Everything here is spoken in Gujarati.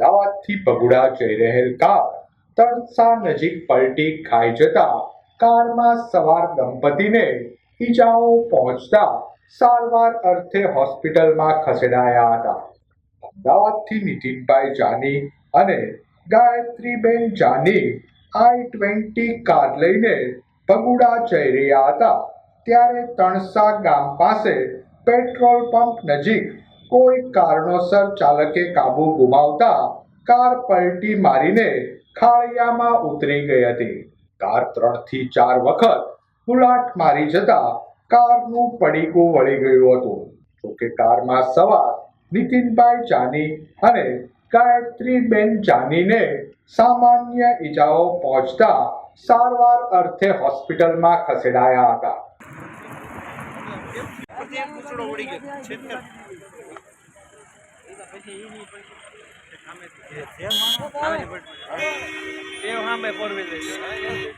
અમદાવાદથી બગુડા જઈ રહેલ કાર. તળસા નજીક પલટી ખાઈ જતા કારમાં સવાર દંપતીને ઈજાઓ પહોંચતા સારવાર અર્થે હોસ્પિટલમાં ખસેડાયા હતા. અમદાવાદથી નીતિનભાઈ જાની અને Gayatriben Jani I twenty car લઈને બગુડા જઈ રહ્યા હતા. ત્યારે તણસા ગામ પાસે પેટ્રોલ પંપ નજીક કોઈ કારણોસર ચાલકે કાબુ ગુમાવતા કાર પલટી મારીને ખાળિયામાં ઉતરી ગઈ હતી. કાર ત્રણથી ચાર વખત ઉલાટ મારી જતા કારનું પડીકું વળી ગયું હતું. જોકે કારમાં સવાર નીતિનભાઈ જાની અને ગાયત્રીબેન જાનીને સામાન્ય ઈજાઓ પહોંચતા સારવાર અર્થે હોસ્પિટલમાં ખસેડાયા હતા. એ સામે ફોર વ્હીલર